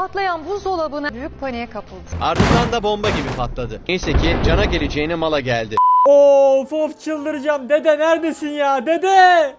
Patlayan buzdolabına büyük paniğe kapıldı. Ardından da bomba gibi patladı. Neyse ki cana geleceğine mala geldi. Of of çıldıracağım. Dede neredesin ya? Dede!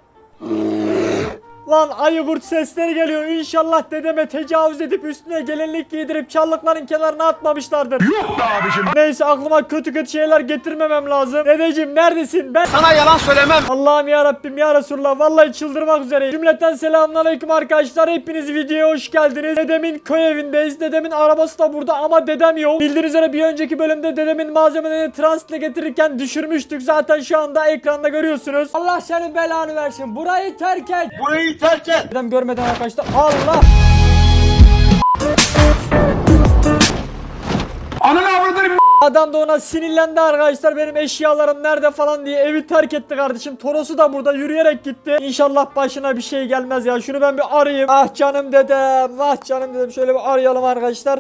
Lan ayı kurt sesleri geliyor. İnşallah dedeme tecavüz edip üstüne gelinlik giydirip çallıkların kenarına atmamışlardır. Yok be abicim. Neyse aklıma kötü kötü şeyler getirmemem lazım. Dedeciğim neredesin? Ben Sana yalan söylemem. Allah'ım ya Rabbim ya Resulullah vallahi çıldırmak üzereyim. Cümleten selamünaleyküm arkadaşlar. Hepiniz videoya hoş geldiniz. Dedemin köy evindeyiz. Dedemin arabası da burada ama dedem yok. Bildiğiniz üzere bir önceki bölümde dedemin malzemelerini transitle getirirken düşürmüştük. Zaten şu anda ekranda görüyorsunuz. Allah senin belanı versin. Burayı terk et. Burayı et. Dedem görmeden arkadaşlar. Allah. Adam da ona sinirlendi arkadaşlar benim eşyalarım nerede falan diye evi terk etti kardeşim. Torosu da burada yürüyerek gitti. İnşallah başına bir şey gelmez ya. Şunu ben bir arayayım. Ah canım dedem. Ah canım dedem. Şöyle bir arayalım arkadaşlar.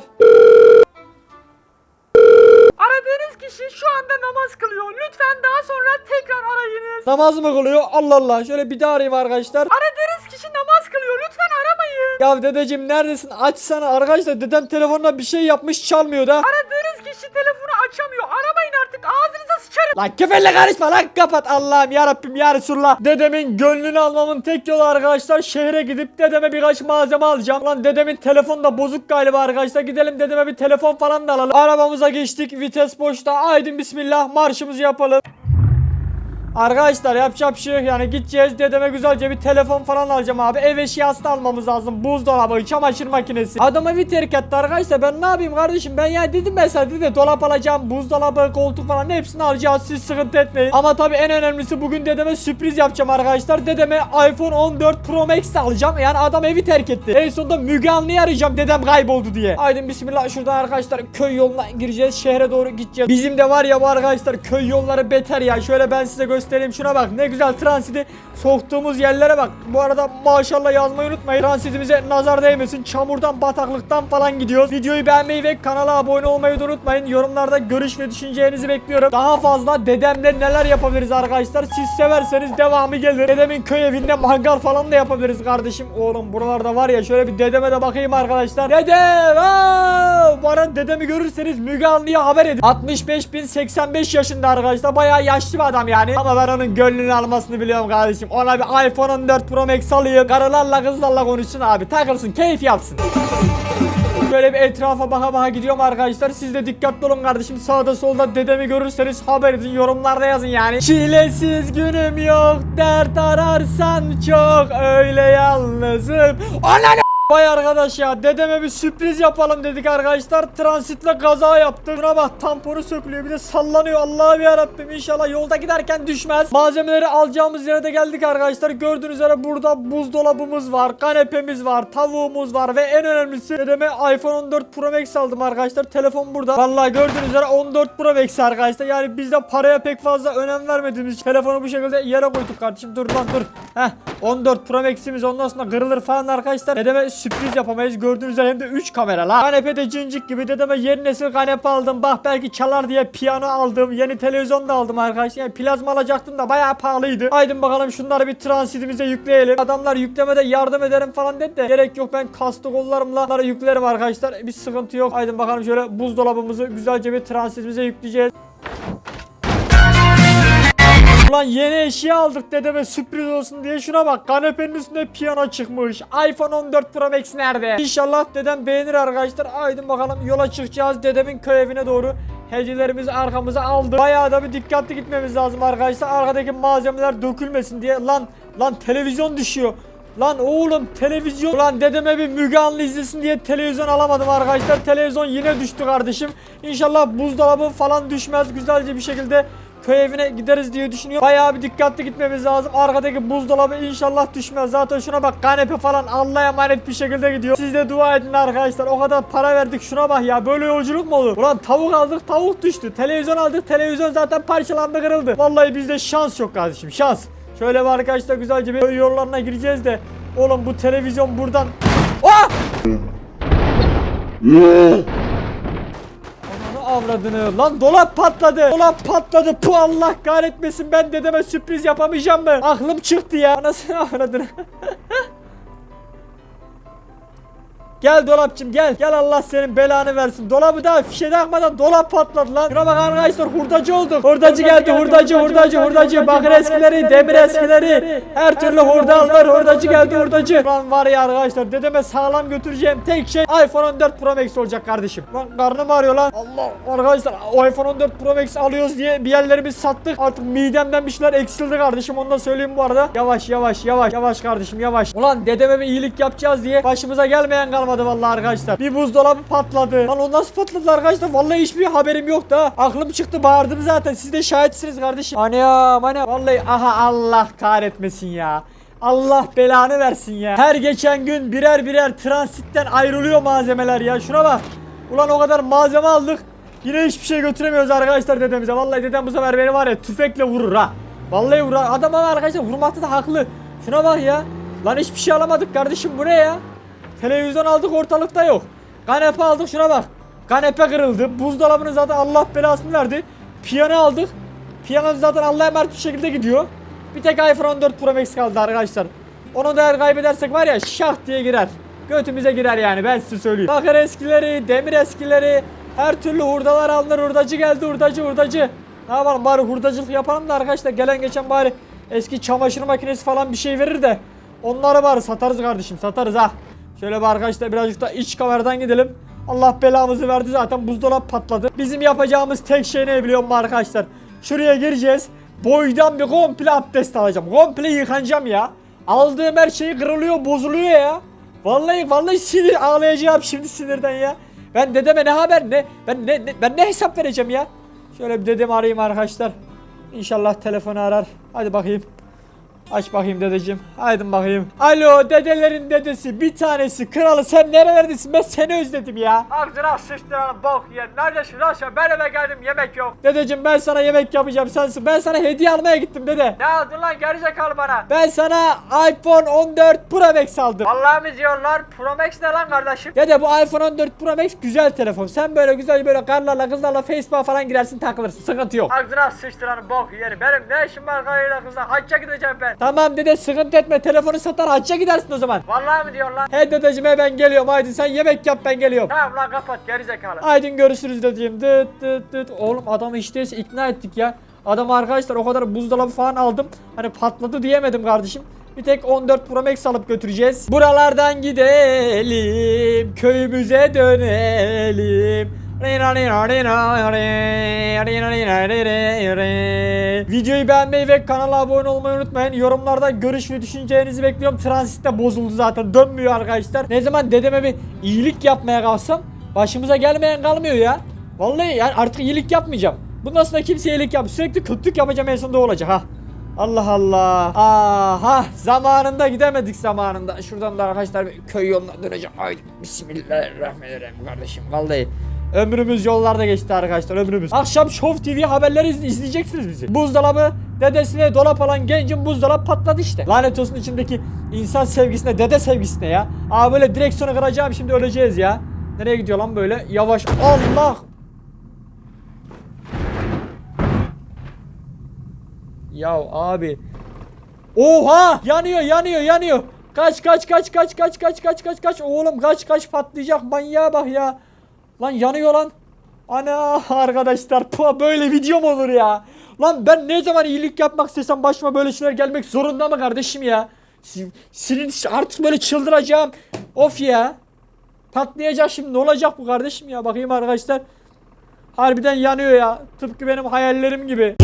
Aradığınız kişi şu anda namaz kılıyor. Lütfen daha sonra tekrar arayınız. Namaz mı kılıyor? Allah Allah. Şöyle bir daha arayayım arkadaşlar. Aradığınız Ya dedeciğim neredesin? Açsana arkadaşlar. Dedem telefonuna bir şey yapmış çalmıyor da. Aradığınız kişi telefonu açamıyor. Aramayın artık ağzınıza sıçarım. Lan küfürle karışma lan kapat Allah'ım yarabbim ya Resulallah. Dedemin gönlünü almamın tek yolu arkadaşlar şehre gidip dedeme birkaç malzeme alacağım. Lan dedemin telefonu da bozuk galiba arkadaşlar. Gidelim dedeme bir telefon falan da alalım. Arabamıza geçtik vites boşta. Aydın bismillah marşımızı yapalım. Arkadaşlar yapacak bir şey yok. Yani gideceğiz dedeme güzelce bir telefon falan alacağım abi. Ev eşyası da almamız lazım. Buzdolabı çamaşır makinesi. Adama bir terk etti arkadaşlar. Ben ne yapayım kardeşim? Ben ya dedim mesela dedi dolap alacağım buzdolabı koltuk falan hepsini alacağız. Siz sıkıntı etmeyin. Ama tabi en önemlisi bugün dedeme sürpriz yapacağım arkadaşlar. Dedeme iPhone 14 Pro Max alacağım. Yani adam evi terk etti. En sonunda Müge Anlı'yı arayacağım. Dedem kayboldu diye. Haydi bismillah şuradan arkadaşlar köy yoluna gireceğiz. Şehre doğru gideceğiz. Bizim de var ya bu arkadaşlar köy yolları beter ya. Şöyle ben size göstereyim şuna bak ne güzel transiti soktuğumuz yerlere bak. Bu arada maşallah yazmayı unutmayın. Transitimize nazar değmesin. Çamurdan bataklıktan falan gidiyoruz. Videoyu beğenmeyi ve kanala abone olmayı da unutmayın. Yorumlarda görüş ve düşüncelerinizi bekliyorum. Daha fazla dedemle neler yapabiliriz arkadaşlar? Siz severseniz devamı gelir. Dedemin köy evinde mangal falan da yapabiliriz kardeşim. Oğlum buralarda var ya şöyle bir dedeme de bakayım arkadaşlar. Dedem aa! bu arada dedemi görürseniz Müge Anlı'ya haber edin. 65 bin 85 yaşında arkadaşlar. Bayağı yaşlı bir adam yani. Ama ben onun gönlünü almasını biliyorum kardeşim ona bir iPhone 14 Pro Max alayım karılarla kızlarla konuşsun abi takılsın keyif yapsın Böyle bir etrafa baka baka gidiyorum arkadaşlar. Siz de dikkatli olun kardeşim. Sağda solda dedemi görürseniz haber edin. Yorumlarda yazın yani. Çilesiz günüm yok. Dert ararsan çok. Öyle yalnızım. Ananı Vay arkadaş ya dedeme bir sürpriz yapalım dedik arkadaşlar. Transitle kaza yaptı. Buna bak tamponu sökülüyor bir de sallanıyor. Allah'ım yarabbim inşallah yolda giderken düşmez. Malzemeleri alacağımız yere de geldik arkadaşlar. Gördüğünüz üzere burada buzdolabımız var kanepemiz var tavuğumuz var ve en önemlisi dedeme iPhone 14 Pro Max aldım arkadaşlar. Telefon burada. Vallahi gördüğünüz üzere 14 Pro Max arkadaşlar. Yani biz de paraya pek fazla önem vermediğimiz telefonu bu şekilde yere koyduk kardeşim. Dur lan dur. Heh 14 Pro Max'imiz ondan sonra kırılır falan arkadaşlar. Dedeme sürpriz yapamayız. Gördüğünüz üzere hem de 3 kamera la kanepe de cincik gibi dedeme yeni nesil kanepe aldım. Bak belki çalar diye piyano aldım. Yeni televizyon da aldım arkadaşlar. Yani plazma alacaktım da bayağı pahalıydı. Haydi bakalım şunları bir transitimize yükleyelim. Adamlar yüklemede yardım ederim falan dedi de gerek yok. Ben kastı kollarımla bunları yüklerim arkadaşlar. Bir sıkıntı yok. Haydi bakalım şöyle buzdolabımızı güzelce bir transitimize yükleyeceğiz Ulan yeni eşya aldık dedeme sürpriz olsun diye. Şuna bak kanepenin üstünde piyano çıkmış. iPhone 14 Pro Max nerede? İnşallah dedem beğenir arkadaşlar. Aydın bakalım yola çıkacağız dedemin köy evine doğru. Hediyelerimizi arkamıza aldık Bayağı da bir dikkatli gitmemiz lazım arkadaşlar. Arkadaki malzemeler dökülmesin diye. Lan lan televizyon düşüyor. Lan oğlum televizyon. Ulan dedeme bir Müge Anlı izlesin diye televizyon alamadım arkadaşlar. Televizyon yine düştü kardeşim. İnşallah buzdolabı falan düşmez. Güzelce bir şekilde köy evine gideriz diye düşünüyorum. Bayağı bir dikkatli gitmemiz lazım. Arkadaki buzdolabı inşallah düşmez. Zaten şuna bak kanepe falan Allah'a emanet bir şekilde gidiyor. Siz de dua edin arkadaşlar. O kadar para verdik şuna bak ya. Böyle yolculuk mu olur? Ulan tavuk aldık tavuk düştü. Televizyon aldık televizyon zaten parçalandı kırıldı. Vallahi bizde şans yok kardeşim şans. Şöyle bir arkadaşlar güzelce bir yollarına gireceğiz de. Oğlum bu televizyon buradan... Ah! Avradını. Lan dolap patladı. Dolap patladı. Pu Allah kahretmesin. Ben dedeme sürpriz yapamayacağım mı? Aklım çıktı ya. Anasını avradını. Gel dolapçım gel. Gel Allah senin belanı versin. Dolabı da fişe takmadan dolap patladı lan. Şuna bak arkadaşlar hurdacı olduk. Hurdacı geldi hurdacı hurdacı hurdacı. Bakır eskileri demir eskileri. Her türlü hurda alır hurdacı geldi hurdacı. Lan var ya arkadaşlar dedeme sağlam götüreceğim tek şey iPhone 14 Pro Max olacak kardeşim. Lan karnım ağrıyor lan. Allah arkadaşlar o iPhone 14 Pro Max alıyoruz diye bir yerlerimizi sattık. Artık midemden bir şeyler eksildi kardeşim onu da söyleyeyim bu arada. Yavaş yavaş yavaş yavaş kardeşim yavaş. Ulan dedeme bir iyilik yapacağız diye başımıza gelmeyen kalmadı vallahi arkadaşlar. Bir buzdolabı patladı. Lan o nasıl patladı arkadaşlar? Vallahi hiçbir haberim yoktu ha. Aklım çıktı bağırdım zaten. Siz de şahitsiniz kardeşim. Anam anam. Vallahi aha Allah kahretmesin ya. Allah belanı versin ya. Her geçen gün birer birer transitten ayrılıyor malzemeler ya. Şuna bak. Ulan o kadar malzeme aldık. Yine hiçbir şey götüremiyoruz arkadaşlar dedemize. Vallahi dedem bu sefer beni var ya tüfekle vurur ha. Vallahi vurur. Adam ama arkadaşlar vurmakta da haklı. Şuna bak ya. Lan hiçbir şey alamadık kardeşim bu ne ya? Televizyon aldık ortalıkta yok. Kanepe aldık şuna bak. Kanepe kırıldı. Buzdolabını zaten Allah belasını verdi. Piyano aldık. Piyano zaten Allah'a emanet bir şekilde gidiyor. Bir tek iPhone 14 Pro Max kaldı arkadaşlar. Onu da eğer kaybedersek var ya şah diye girer. Götümüze girer yani ben size söyleyeyim. Bakır eskileri, demir eskileri, her türlü hurdalar alınır. Hurdacı geldi hurdacı hurdacı. Ne yapalım bari hurdacılık yapalım da arkadaşlar gelen geçen bari eski çamaşır makinesi falan bir şey verir de onları bari satarız kardeşim satarız ha. Şöyle bir arkadaşlar birazcık da iç kameradan gidelim. Allah belamızı verdi zaten buzdolabı patladı. Bizim yapacağımız tek şey ne biliyor musun arkadaşlar? Şuraya gireceğiz. Boydan bir komple abdest alacağım. Komple yıkanacağım ya. Aldığım her şey kırılıyor bozuluyor ya. Vallahi vallahi sinir ağlayacağım şimdi sinirden ya. Ben dedeme ne haber ne? Ben ne, ne- ben ne hesap vereceğim ya? Şöyle bir dedemi arayayım arkadaşlar. İnşallah telefonu arar. Hadi bakayım. Aç bakayım dedeciğim. Haydi bakayım. Alo dedelerin dedesi bir tanesi kralı sen nerelerdesin ben seni özledim ya. Ağzına sıçtıran bok ye. Neredesin lan sen? Ben eve geldim yemek yok. Dedeciğim ben sana yemek yapacağım sensin. Ben sana hediye almaya gittim dede. Ne aldın lan gerizekalı bana? Ben sana iPhone 14 Pro Max aldım. Vallahi mi diyorlar? Pro Max ne lan kardeşim? Dede bu iPhone 14 Pro Max güzel telefon. Sen böyle güzel böyle karlarla kızlarla Facebook'a falan girersin takılırsın. Sıkıntı yok. Ağzına sıçtıran bok yerim. Benim ne işim var karıyla kızla? Hacca gideceğim ben. Tamam dede sıkıntı etme. Telefonu satar hacca gidersin o zaman. Vallahi mi diyor lan? He dedeciğim he ben geliyorum. Haydi sen yemek yap ben geliyorum. Tamam lan kapat gerizekalı. Haydi görüşürüz dedeciğim. Dıt dıt dıt. Oğlum adamı değilse ikna ettik ya. Adam arkadaşlar o kadar buzdolabı falan aldım. Hani patladı diyemedim kardeşim. Bir tek 14 Pro Max alıp götüreceğiz. Buralardan gidelim. Köyümüze dönelim. Videoyu beğenmeyi ve kanala abone olmayı unutmayın. Yorumlarda görüş ve düşüncelerinizi bekliyorum. Transit de bozuldu zaten. Dönmüyor arkadaşlar. Ne zaman dedeme bir iyilik yapmaya kalksam başımıza gelmeyen kalmıyor ya. Vallahi yani artık iyilik yapmayacağım. Bundan sonra kimseye iyilik yap. Sürekli kötülük yapacağım en sonunda olacak ha. Allah Allah. Aha zamanında gidemedik zamanında. Şuradan da arkadaşlar köy yoluna döneceğim. Ay bismillahirrahmanirrahim kardeşim. Vallahi ömrümüz yollarda geçti arkadaşlar ömrümüz. Akşam Show TV haberleri iz- izleyeceksiniz bizi. Buzdolabı dedesine dolap alan gencin buzdolabı patladı işte. Lanet olsun içindeki insan sevgisine, dede sevgisine ya. Aa böyle direksiyonu kıracağım şimdi öleceğiz ya. Nereye gidiyor lan böyle? Yavaş. Allah. Ya abi. Oha! Yanıyor, yanıyor, yanıyor. Kaç kaç kaç kaç kaç kaç kaç kaç kaç oğlum kaç kaç patlayacak manyağa bak ya. Lan yanıyor lan. Ana arkadaşlar puh, böyle video mu olur ya? Lan ben ne zaman iyilik yapmak istesem başıma böyle şeyler gelmek zorunda mı kardeşim ya? Senin artık böyle çıldıracağım. Of ya. Patlayacak şimdi ne olacak bu kardeşim ya bakayım arkadaşlar. Harbiden yanıyor ya. Tıpkı benim hayallerim gibi.